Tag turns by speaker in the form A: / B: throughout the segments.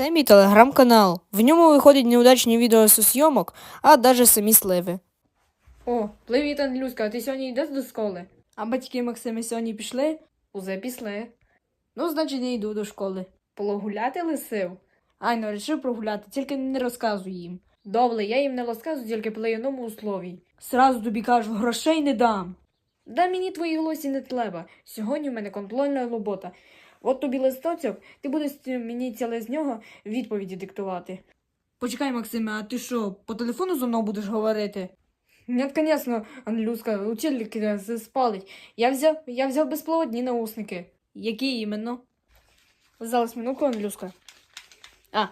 A: Це мій телеграм-канал. В ньому виходять неудачні відео зйомок, а навіть самі сливи.
B: О, привіт, Андрюшка, а ти сьогодні йдеш до школи?
A: А батьки Максима сьогодні пішли?
B: Узе пішли.
A: Ну, значить, не йду до школи.
B: Пологуляти лисив?
A: Айно, вирішив прогуляти, тільки не розказуй їм.
B: Добре, я їм не розказую тільки при одному услові.
A: Сразу тобі кажу, грошей не дам.
B: Да мені твої голосі не треба. Сьогодні в мене контрольна робота. От тобі листочок, ти будеш мені ціле з нього відповіді диктувати.
A: Почекай, Максиме, а ти що, по телефону зі мною будеш говорити?
B: Нет, конечно, Андрюшка, учителька спалить. Я взяв, я взяв безпроводні наушники.
A: Які іменно?
B: Зараз минутку, Андрюшка. А,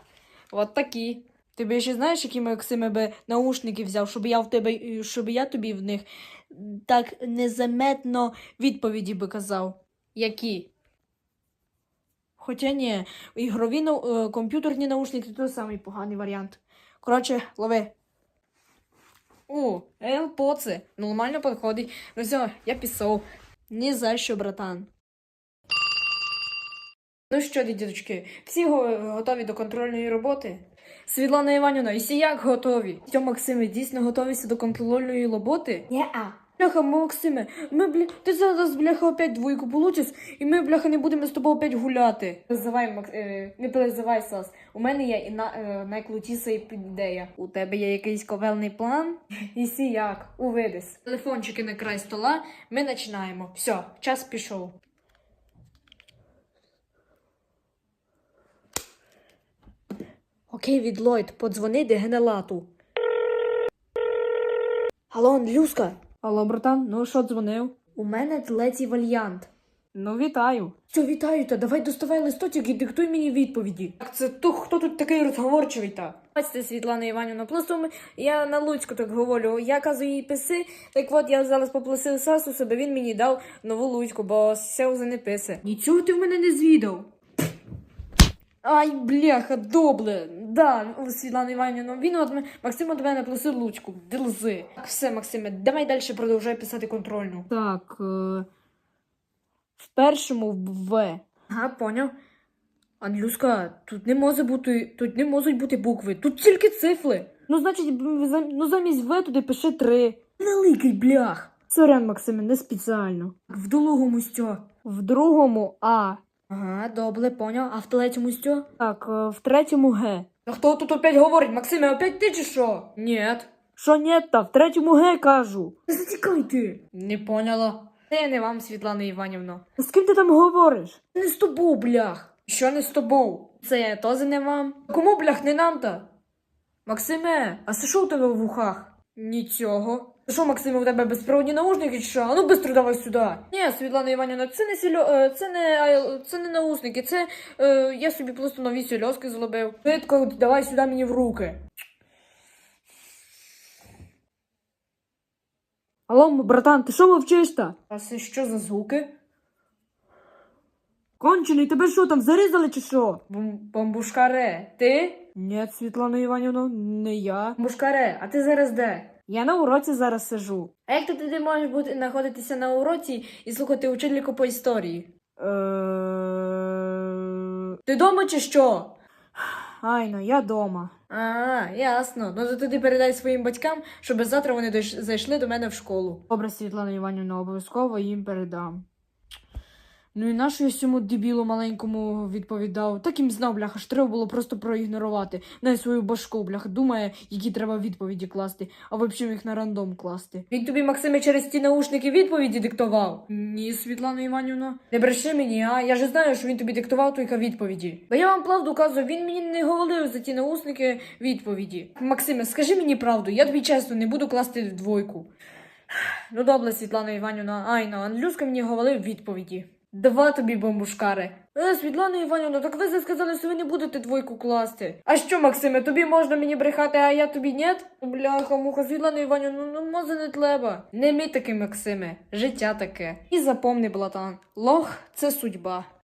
B: от такі.
A: Ти ще знаєш, які Максиме би наушники взяв, щоб я в тебе, щоб я тобі в них так незаметно відповіді би казав.
B: Які?
A: Хоча ні, ігрові нау- е, комп'ютерні наушники то самий поганий варіант. Коротше, лови.
B: О, AirPods. Нормально підходить. Ну все, я пішов.
A: Ні за що, братан.
B: Ну що, діточки, всі готові до контрольної роботи? Світлана Іванівна, і всі як готові? Що, Максиме, дійсно готовіся до контрольної роботи?
A: Ні-а.
B: Бляха, Максиме, ми, бля, ти зараз, бляха, опять двойку получиш, і ми, бляха, не будемо з тобою опять гуляти. Перезивай, Макс, е, не перезивай, Сас. У мене є і на, е, найкрутіша ідея. У тебе є якийсь ковельний план? І сі як, увидись. Телефончики на край стола, ми починаємо. Все, час пішов.
A: Окей, від Ллойд, подзвони генелату. Алло, Андрюшка.
B: Алло, братан, ну що дзвонив?
A: У мене третій варіант.
B: Ну, вітаю.
A: Що, вітаю, та давай доставай листочок і диктуй мені відповіді.
B: Так це то, хто тут такий розговорчивий та? Бачите, Світлана Іванівна, просто я на Луцьку так говорю. Я кажу їй писи, так от я зараз попросив Сасу себе, він мені дав нову Луцьку, бо все вже не писе.
A: Нічого ти в мене не звідав.
B: Ай, бляха, добле. Да, Світлана Іванівна, він от ме- Максим от мене просив Луцьку. Дилзи. Так, все, Максиме, давай далі продовжай писати контрольну.
A: Так. Е... В першому В.
B: Ага, поняв. Андрюшка, тут не може бути, тут не можуть бути букви, тут тільки цифри.
A: Ну, значить, ну замість В туди пиши три.
B: Великий блях.
A: Сорян, Максиме, не спеціально.
B: В другому що?
A: В другому А.
B: Ага, добре, поняв. А в третьому що?
A: Так, е, в третьому Г.
B: А хто тут опять говорить? Максиме, опять ти чи що? Нет.
A: Що ні, та в третьому Г кажу.
B: Затікай ти. Не поняла. Це не вам, Світлана Іванівна.
A: З ким ти там говориш?
B: Не з тобою, блях. Що не з тобою? Це я теж не вам. Кому, блях, не нам то? Максиме, а це що у тебе в вухах? Нічого. Що, Максиме, у тебе безпроводні наушники що? А ну быстро давай сюди. Ні, Світлана Іванівна, це не сільо... е, це не це не наушники, це е, я собі просто нові сільоски зробив. Швидко, давай сюди мені в руки.
A: Алло, братан, ти що мовчиш та?
B: А це що за звуки?
A: Кончений, тебе що там зарізали чи що?
B: Бом- Бомбушкаре, ти?
A: Ні, Світлана Іванівна, не я.
B: Бомбушкаре, а ти зараз де?
A: Я на уроці зараз сижу.
B: А як ти ти можеш бути знаходитися на уроці і слухати учительку по історії?
A: Е...
B: Ти дома чи що?
A: Айно, я дома.
B: А, ясно. Ну то тоді передай своїм батькам, щоб завтра вони зайшли до мене в школу.
A: Добре, Світлана Іванівна, обов'язково їм передам. Ну і нащо я цьому дебілу маленькому відповідав? Так їм знав, бляха, ж треба було просто проігнорувати. На свою башку, бляха, думає, які треба відповіді класти, а взагалі їх на рандом класти.
B: Він тобі, Максиме, через ті наушники відповіді диктував?
A: Ні, Світлана Іванівна.
B: Не бреши мені, а я ж знаю, що він тобі диктував тільки відповіді. Бо я вам правду кажу, він мені не говорив за ті наушники відповіді. Максиме, скажи мені правду, я тобі чесно не буду класти в двойку. Ну добре, Світлана Іванівна, айно, Андрюшка мені говорив відповіді. Два тобі бомбушкари. Е, Світлана Іванівна, так ви сказали, що ви не будете двойку класти. А що, Максиме, тобі можна мені брехати, а я тобі нет? Бляха, муха, Світлана Іванівна, ну, ну може не треба. Не мій такий, Максиме, життя таке. І запомни, блатан, лох це судьба.